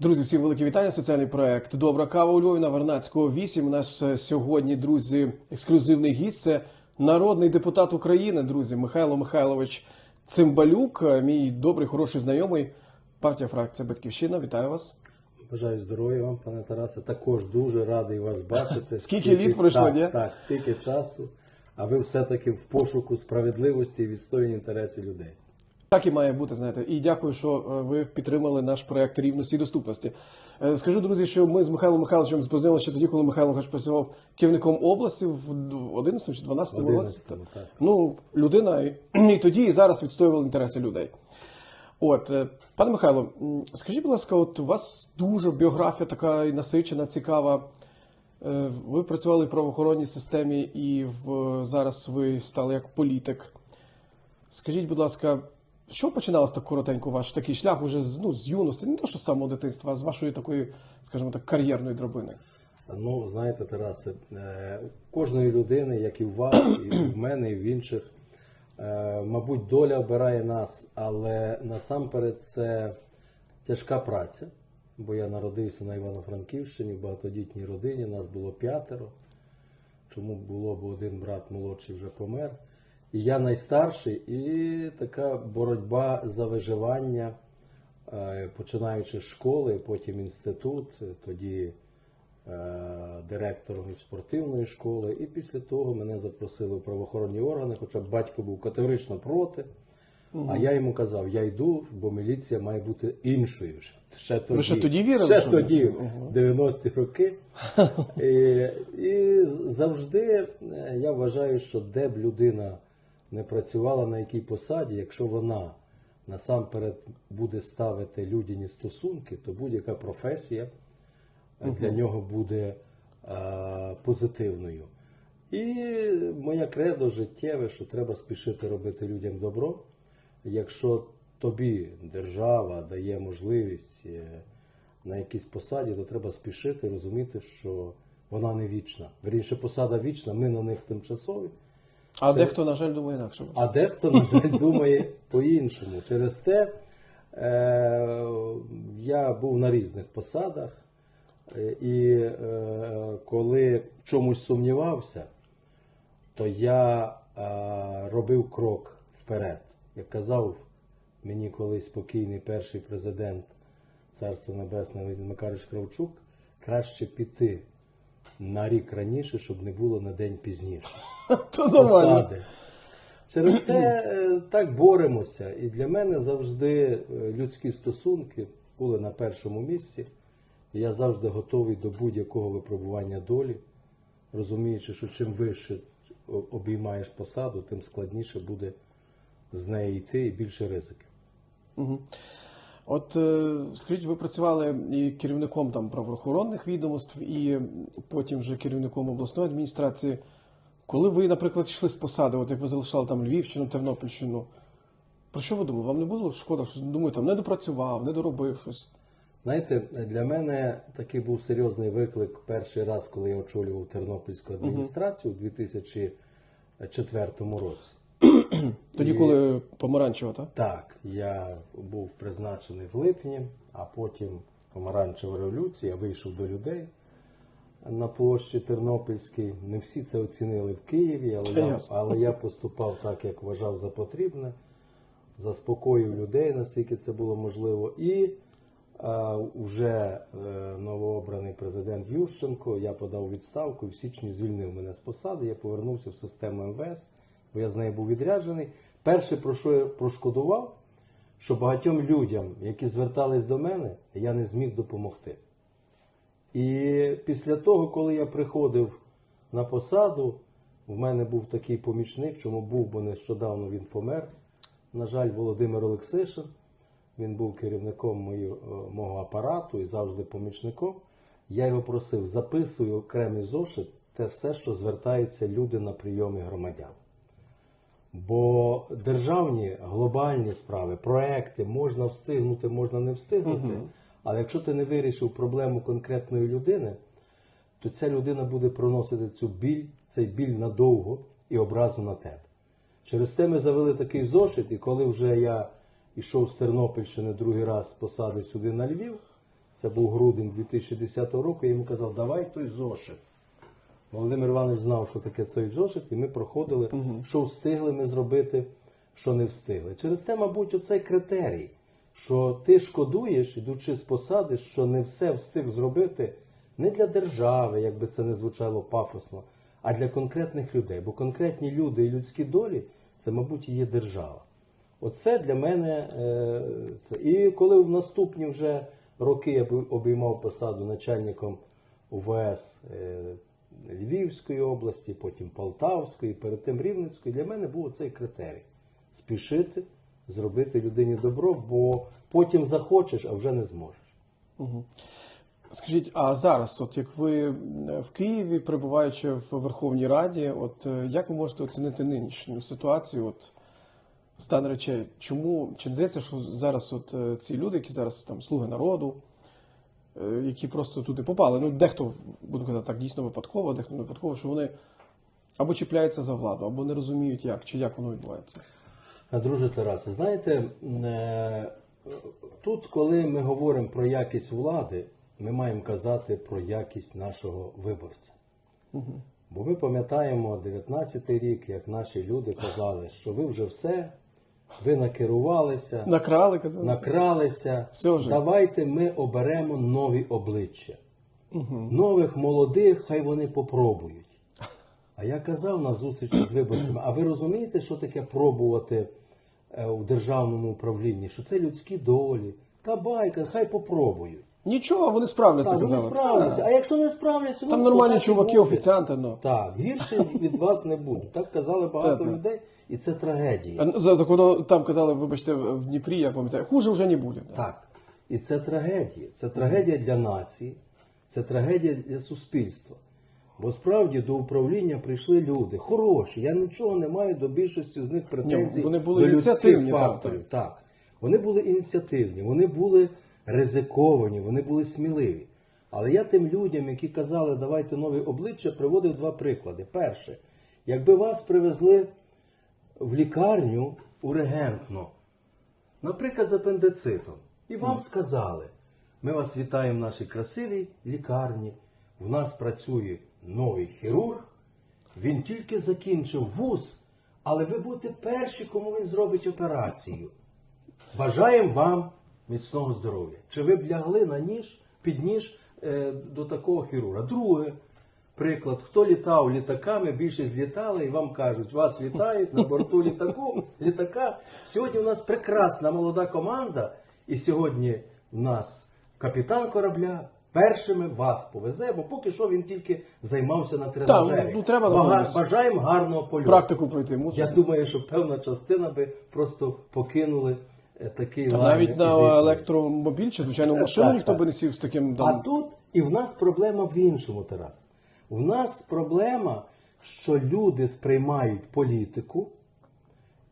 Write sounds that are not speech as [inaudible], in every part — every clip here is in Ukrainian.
Друзі, всім велике вітання. Соціальний проект Добра кава у Львові на Вернадського 8. У нас е, сьогодні, друзі, ексклюзивний гість. Це народний депутат України, друзі, Михайло Михайлович Цимбалюк, е, мій добрий, хороший знайомий. Партія фракція Батьківщина. Вітаю вас. Бажаю здоров'я вам, пане Тарасе. Також дуже радий вас бачити. [laughs] Скільки літ пройшло, так, ні? Так, стільки часу. А ви все-таки в пошуку справедливості і відстоювання інтересів людей. Так і має бути, знаєте. І дякую, що е, ви підтримали наш проект рівності і доступності. Е, Скажу, друзі, що ми з Михайлом Михайловичем познайомилися ще тоді, коли Михайло Михайлович працював керівником області в 11 чи 12 році. так. Ну, людина і, тоді, і зараз відстоювала інтереси людей. От, е, пане Михайло, скажіть, будь ласка, от у вас дуже біографія така і насичена, цікава. Ви працювали в правоохоронній системі і в, зараз ви стали як політик. Скажіть, будь ласка, що починалося так коротенько ваш такий шлях уже з, ну, з юності, не то що з самого дитинства, а з вашої такої, скажімо так, кар'єрної драбини? Ну, знаєте, Тарасе, е, кожної людини, як і в вас, і в мене, і в інших, е, мабуть, доля обирає нас, але насамперед це тяжка праця. Бо я народився на Івано-Франківщині, в багатодітній родині, нас було п'ятеро. Чому було, бо один брат молодший вже помер. І я найстарший, і така боротьба за виживання, е, починаючи з школи, потім інститут, тоді е, директором спортивної школи. І після того мене запросили в правоохоронні органи, хоча батько був категорично проти. А я йому казав, я йду, бо міліція має бути іншою. Ще тоді, ще тоді вірили, Ще що тоді, ви- в 90-ті роки. [laughs] І, і завжди е, я вважаю, що де б людина не працювала на якій посаді, якщо вона насамперед буде ставити людяні стосунки, то будь-яка професія е, для нього буде е, позитивною. І моя кредо життєве, що треба спішити робити людям добро. Якщо тобі держава дає можливість е, на якійсь посаді, то треба спішити розуміти, що вона не вічна. Вірніше, посада вічна, ми на них тимчасові. А дехто, на жаль, думає інакше. А дехто, на жаль, думає по-іншому. Через те е, я був на різних посадах, е, і е, коли чомусь сумнівався, то я е, робив крок вперед. Як казав мені колись спокійний перший президент Царства Небесне Леонід Макарович Кравчук, краще піти на рік раніше, щоб не було на день пізніше [laughs] То нормально. посади. Через те е, так боремося. І для мене завжди е, людські стосунки були на першому місці. Я завжди готовий до будь-якого випробування долі, розуміючи, що чим вище обіймаєш посаду, тим складніше буде з неї йти і більше ризиків. Мгм. От е, скажіть, ви працювали і керівником там правоохоронних відомств, і потім вже керівником обласної адміністрації. Коли ви, наприклад, йшли з посади, от як ви залишали там Львівщину, Тернопільщину, про що ви думали? Вам не було шкода, що думаю, там не допрацював, не доробив щось? Знаєте, для мене такий був серйозний виклик перший раз, коли я очолював Тернопільську адміністрацію у 2004 році. [clears throat] Тоді, коли помаранчева, так? Так, я був призначений в липні, а потім помаранчева революція, я вийшов до людей на площі Тернопільській. Не всі це оцінили в Києві, але Та я, але я поступав так, як вважав за потрібне, заспокоїв людей, наскільки це було можливо. І вже е, новообраний президент Ющенко, я подав відставку в січні звільнив мене з посади. Я повернувся в систему МВС, бо я з нею був відряджений. Перше, про що я прошкодував, що багатьом людям, які звертались до мене, я не зміг допомогти. І після того, коли я приходив на посаду, в мене був такий помічник, чому був, бо нещодавно він помер. На жаль, Володимир Олексишин. Він був керівником мої- е, мого апарату і завжди помічником. Я його просив, записуй окремий зошит те все, що звертаються люди на прийоми громадян. Бо державні глобальні справи, проекти можна встигнути, можна не встигнути. Але якщо ти не вирішив проблему конкретної людини, то ця людина буде проносити цю біль, цей біль надовго і образу на тебе. Через те ми завели такий зошит, і коли вже я йшов з Тернопільщини другий раз з посади сюди на Львів, Це був грудень 2010 року. Я йому казав, давай той зошит. Володимир Іванович знав, що таке цей зошит, і ми проходили, що встигли ми зробити, що не встигли. Через те, мабуть, оцей критерій, що ти шкодуєш, ідучи з посади, що не все встиг зробити не для держави, як би це не звучало пафосно, а для конкретних людей. Бо конкретні люди і людські долі це, мабуть, і є держава. Оце для мене е, це. І коли в наступні вже роки я обіймав посаду начальником УВС е, Львівської області, потім Полтавської, перед тим Рівненської, для мене був цей критерій спішити зробити людині добро, бо потім захочеш, а вже не зможеш. Скажіть, а зараз, от як ви е, в Києві, перебуваючи в Верховній Раді, от е, як ви можете оцінити нинішню ситуацію? От стан речей, чому чи здається, що зараз от е, ці люди, які зараз там слуги народу, які просто туди попали, ну дехто буду казати так дійсно випадково, дехто не випадково, що вони або чіпляються за владу, або не розуміють, як чи як воно відбувається. Друже Тарасе, знаєте, е, тут, коли ми говоримо про якість влади, ми маємо казати про якість нашого виборця. Бо ми пам'ятаємо 19-й рік, як наші люди казали, що ви вже все, ви накерувалися, Накрали казали. накралися. Все вже. Давайте ми оберемо нові обличчя. Нових молодих, хай вони попробують. А я казав на зустрічі з виборцями, а ви розумієте, що таке пробувати е, у державному управлінні? Що це людські долі. Та байка, хай попробують. Нічого, вони справляться, Так, вони казали. справляться. А якщо не справляться, Там ну, нормальні чуваки, офіціанти, ну. Так, гірше від вас не буде. Так казали багато людей, і це трагедія. Ну, За, за коли там казали, вибачте, в Дніпрі, я пам'ятаю, хуже вже не буде. Так. І це трагедія. Це трагедія для нації, це трагедія для суспільства. Бо справді до управління прийшли люди хороші. Я нічого не маю до більшості з них претензій вони були до ініціативні, так, факторів. Так, Вони були ініціативні, вони були ризиковані, вони були сміливі. Але я тим людям, які казали, давайте нові обличчя, приводив два приклади. Перше, якби вас привезли в лікарню ургентно, наприклад, з апендицитом, і вам сказали, ми вас вітаємо в нашій красивій лікарні, в нас працює новий хірург, він тільки закінчив вуз, але ви будете перші, кому він зробить операцію. Бажаємо вам міцного здоров'я. Чи ви б лягли на ніж, під ніж е, до такого хірурга? Друге, приклад, хто літав літаками, більшість літали і вам кажуть, вас вітають на борту літаку, літака. Сьогодні у нас прекрасна молода команда, і сьогодні в нас капітан корабля. Першими вас повезе, бо поки що він тільки займався на тренажері. ну, треба Бага- Бажаємо гарного польоту. Практику пройти мусить. Я думаю, що певна частина би просто покинули е, такий Та навіть і на електромобіль чи звичайно машину Так, ніхто так. би не сів з таким А тут і в нас проблема в іншому, Тарас. В нас проблема, що люди сприймають політику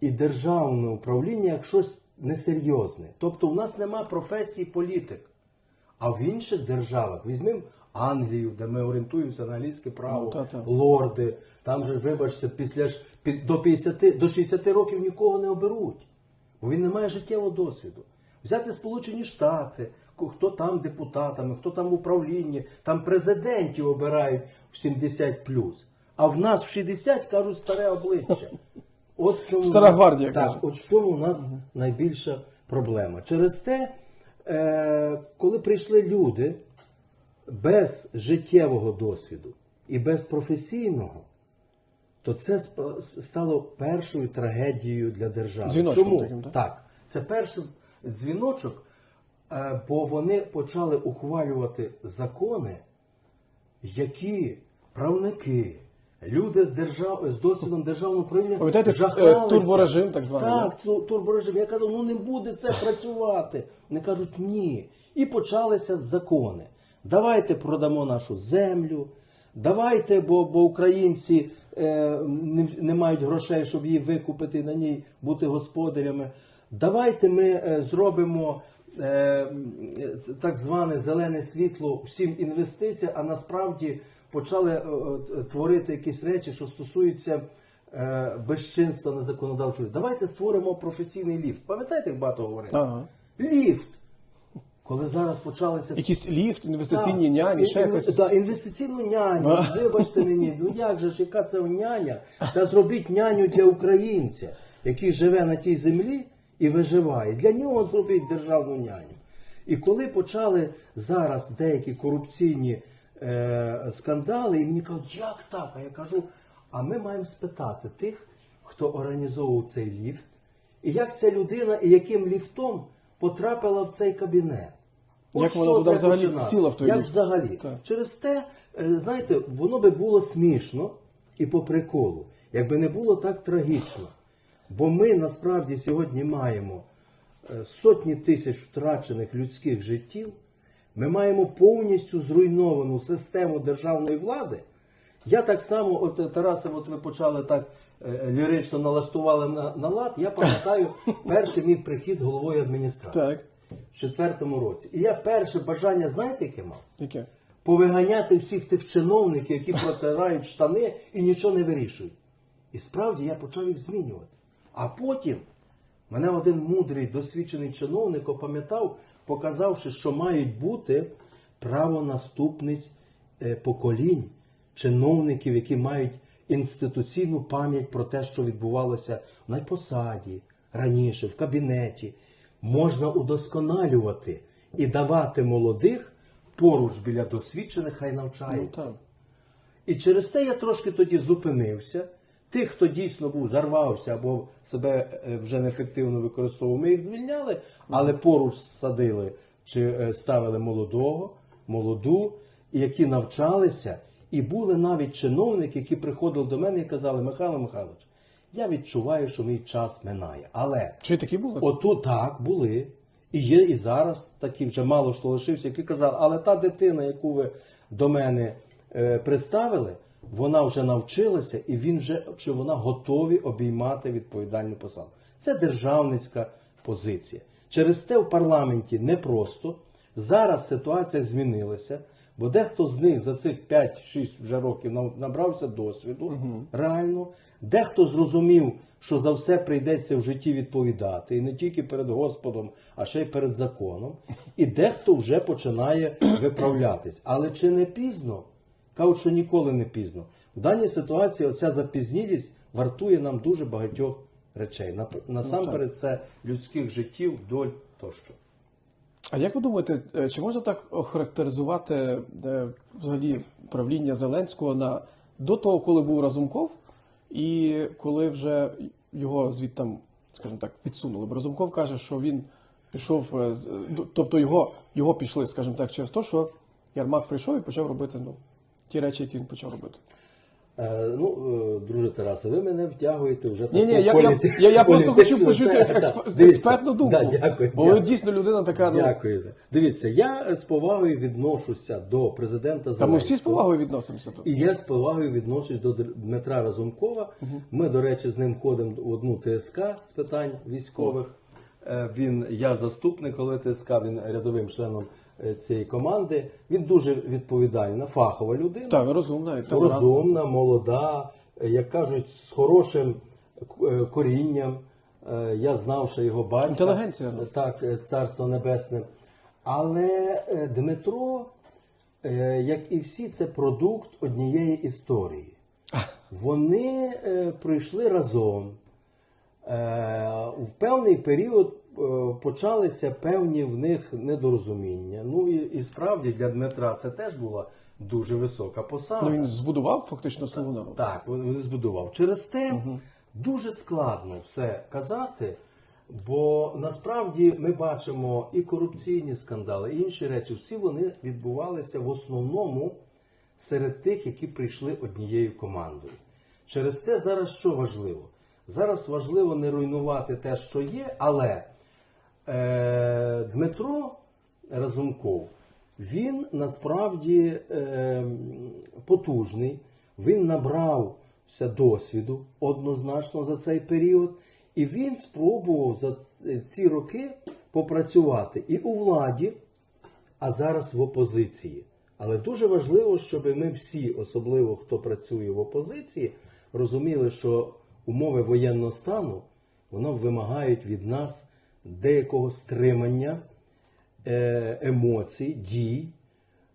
і державне управління як щось несерйозне. Тобто в нас нема професії політик. А в інших державах візьмемо Англію, де ми орієнтуємося на англійське право, Ну, та-та. лорди. Там же, вибачте, після ж до 50, до 60 років нікого не оберуть, бо він не має життєвого досвіду. Взяти Сполучені Штати, хто там депутатами, хто там в управлінні, там президентів обирають в 70 А в нас в 60 кажуть старе обличчя. От чому Стара гвардія, так, каже. от чому у нас найбільша проблема. Через те, е, коли прийшли люди без життєвого досвіду і без професійного, то це стало першою трагедією для держави. Дзвіночком Чому? таким, так? так. Це перший дзвіночок, бо вони почали ухвалювати закони, які правники, люди з, держав... з досвідом державного управління Пам'ятаєте, е, жахалися. турборежим так званий, Так, ту- турборежим. Я кажу, ну не буде це працювати. Вони кажуть, ні. І почалися закони. Давайте продамо нашу землю. Давайте, бо, бо українці е, не, не мають грошей, щоб її викупити на ній бути господарями. Давайте ми е, зробимо е, е, так зване зелене світло всім інвестиціям, а насправді почали е, е, творити якісь речі, що стосуються е, безчинства на законодавчому. рівні. Давайте створимо професійний ліфт. Пам'ятаєте, як багато говорили? Ага. Ліфт. коли зараз почалися Якийсь ліфт, інвестиційні Так, няні, ще і- якось. Да, інвестиційну няню. А. Вибачте мені, ну як же ж, яка це няня? Та зробіть няню для українця, який живе на тій землі і виживає. Для нього зробіть державну няню. І коли почали зараз деякі корупційні е, скандали, і мені кажуть, як так? А я кажу, а ми маємо спитати тих, хто організовував цей ліфт, і як ця людина і яким ліфтом потрапила в цей кабінет. От Як вона туди взагалі починати. сіла в той Як ліфт? взагалі? Так. Через те, е, знаєте, воно би було смішно і по приколу, якби не було так трагічно. Бо ми насправді сьогодні маємо е, сотні тисяч втрачених людських життів, ми маємо повністю зруйновану систему державної влади. Я так само, от е, Тарасе, от ви почали так е, лірично налаштували на, на лад. Я пам'ятаю [laughs] перший мій прихід головою адміністрації Так. в четвертому році. І я перше бажання, знаєте, яке мав? Яке? повиганяти всіх тих чиновників, які протирають штани і нічого не вирішують. І справді я почав їх змінювати. А потім мене один мудрий, досвідчений чиновник опам'ятав, показавши, що мають бути правонаступність е, поколінь, чиновників, які мають інституційну пам'ять про те, що відбувалося на посаді, раніше, в кабінеті. Можна удосконалювати і давати молодих поруч біля досвідчених, хай Ну навчаються. так. І через те я трошки тоді зупинився. Тих, хто дійсно був, зарвався або себе е, вже неефективно використовував, ми їх звільняли, але поруч садили чи е, ставили молодого, молоду, які навчалися, і були навіть чиновники, які приходили до мене і казали, Михайло Михайлович, я відчуваю, що мій час минає. Але Чи такі були? Отут так були. І є і зараз такі вже мало хто лишився, які казали, але та дитина, яку ви до мене е, представили, вона вже навчилася, і він вже чи вона готові обіймати відповідальну посаду. Це державницька позиція. Через те в парламенті непросто. Зараз ситуація змінилася, бо дехто з них за цих 5-6 вже років набрався досвіду реально. Дехто зрозумів, що за все прийдеться в житті відповідати, і не тільки перед Господом, а ще й перед законом. І дехто вже починає виправлятись. Але чи не пізно? Кажуть, що ніколи не пізно. В даній ситуації оця запізнілість вартує нам дуже багатьох речей. Насамперед, це людських життів, доль тощо. А як ви думаєте, е, чи можна так охарактеризувати е, взагалі правління Зеленського на до того, коли був Разумков, і коли вже його звідтам, скажімо так, відсунули? Бо Разумков каже, що він пішов, е, тобто його, його пішли, скажімо так, через те, що Ярмак прийшов і почав робити ну, ті речі, які він почав робити. Е, ну, е, друже Тарасе, ви мене втягуєте вже Ні, ні, таку я, я, я, я просто хочу почути тему. експ, експертну думку. Да, дякую, бо дякую. дійсно людина така, ну, Дякую. Дивіться, я з повагою відношуся до президента та Зеленського. ми всі з повагою відносимося тут. І я з повагою відношусь до Дмитра Разумкова. Ми, до речі, з ним ходимо в одну ТСК з питань військових. Е, Він, я заступник голови ТСК, він рядовим членом цієї команди. Він дуже відповідальна, фахова людина. Так, розумна. Розумна, молода, е, як кажуть, з хорошим е, корінням. Е, Я знав, що його батька. Інтелігенція. Так, е, царство небесне. Але е, Дмитро, е, як і всі, це продукт однієї історії. [laughs] Вони е, пройшли разом. Е, В певний період е, почалися певні в них недорозуміння. Ну і, і справді для Дмитра це теж була дуже висока посада. Ну він збудував фактично слугу народу. Так, він збудував. Через те дуже складно все казати, бо насправді ми бачимо і корупційні скандали, і інші речі. Всі вони відбувалися в основному серед тих, які прийшли однією командою. Через те зараз що важливо? Зараз важливо не руйнувати те, що є, але е, Дмитро Разумков, він насправді е, потужний, він набрався досвіду однозначно за цей період, і він спробував за ці роки попрацювати і у владі, а зараз в опозиції. Але дуже важливо, щоб ми всі, особливо хто працює в опозиції, розуміли, що умови воєнного стану воно вимагають від нас деякого стримання е, емоцій, дій,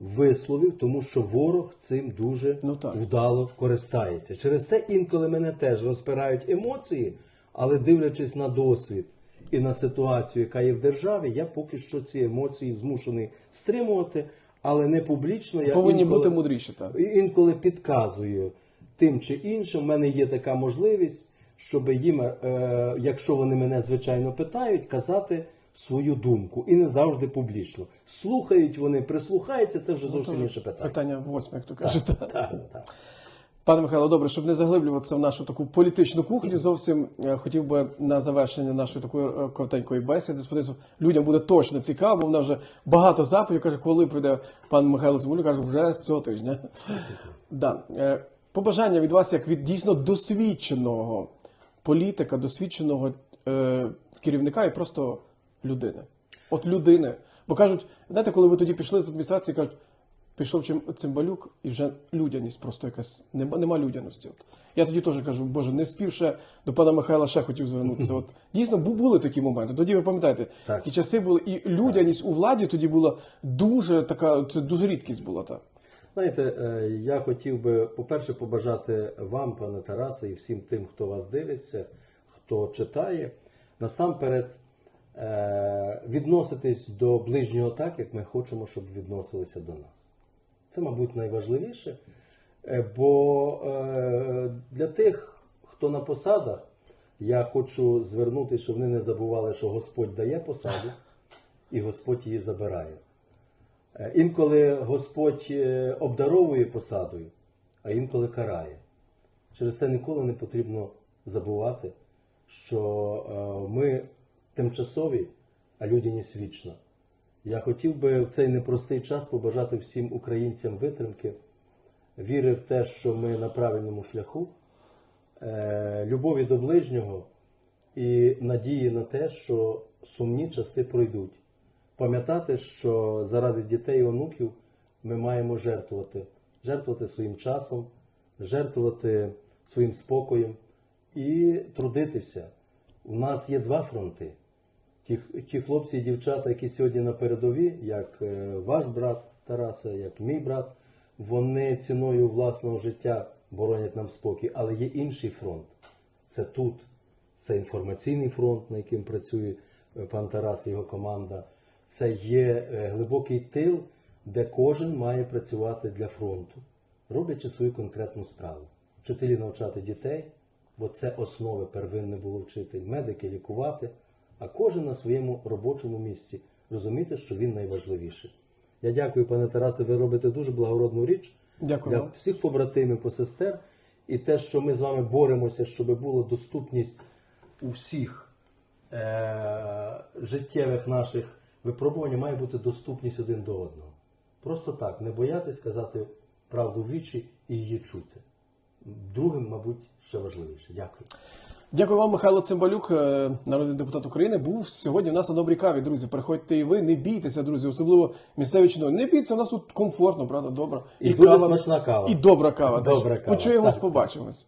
висловів, тому що ворог цим дуже Ну, вдало користається. Через те інколи мене теж розпирають емоції, але дивлячись на досвід і на ситуацію, яка є в державі, я поки що ці емоції змушений стримувати, але не публічно. Я Повинні інколи- бути мудріші, так. інколи підказую тим чи іншим. У мене є така можливість, щоб їм, е, якщо вони мене звичайно питають, казати свою думку і не завжди публічно. Слухають вони, прислухаються, це вже зовсім інше питання. Питання восьме, як то кажуть. так. Так, так. Пане Михайло, добре, щоб не заглиблюватися в нашу таку політичну кухню, зовсім е, хотів би на завершення нашої такої е, коротенької бесіди сподіваюся, людям буде точно цікаво, бо в нас вже багато запитів. Каже, коли прийде пан Михайло Цимулюк, каже, вже з цього тижня. Да. Е, Побажання від вас, як від дійсно досвідченого політика, досвідченого е, керівника і просто людини. От людини. Бо кажуть, знаєте, коли ви тоді пішли з адміністрації, кажуть, пішов чим цимбалюк, і вже людяність просто якась нема, нема людяності. От. Я тоді теж кажу, боже, не спів ще до пана Михайла ще хотів звернутися. От [laughs] дійсно бу- були такі моменти. Тоді ви пам'ятаєте, Так. такі часи були, і людяність у владі тоді була дуже така, це дуже рідкість була та. Знаєте, е, я хотів би, по-перше, побажати вам, пане Тарасе, і всім тим, хто вас дивиться, хто читає, насамперед е, відноситись до ближнього так, як ми хочемо, щоб відносилися до нас. Це, мабуть, найважливіше. Е, Бо для тих, хто на посадах, я хочу звернутися, щоб вони не забували, що Господь дає посаду і Господь її забирає. Е, Інколи Господь е, обдаровує посадою, а інколи карає. Через це ніколи не потрібно забувати, що е, ми тимчасові, а людяність вічна. Я хотів би в цей непростий час побажати всім українцям витримки, віри в те, що ми на правильному шляху, любові до ближнього і надії на те, що сумні часи пройдуть. Пам'ятати, що заради дітей і онуків ми маємо жертвувати, жертвувати своїм часом, жертвувати своїм спокоєм і трудитися. У нас є два фронти. Ті, ті хлопці і дівчата, які сьогодні на передові, як е, ваш брат Тараса, як мій брат, вони ціною власного життя боронять нам спокій. Але є інший фронт. Це тут. Це інформаційний фронт, на яким працює е, пан Тарас і його команда. Це є е, глибокий тил, де кожен має працювати для фронту, роблячи свою конкретну справу. Вчителі навчати дітей, бо це основи первинне було вчитель, медики лікувати, а кожен на своєму робочому місці розуміти, що він найважливіший. Я дякую, пане Тарасе, ви робите дуже благородну річ Дякую для всіх побратимів, посестер, і те, що ми з вами боремося, щоб була доступність у всіх е- життєвих наших випробувань, має бути доступність один до одного. Просто так, не боятись сказати правду в вічі і її чути. Другим, мабуть, ще важливіше. Дякую. Дякую вам, Михайло Цимбалюк, е, народний депутат України. Був сьогодні в нас на добрій каві, друзі. Приходьте і ви, не бійтеся, друзі, особливо місцеві чиновники. Не бійтеся, у нас тут комфортно, правда, добре. І дуже смачна кава. І добра кава. Добра кава, Почуємось, побачимось.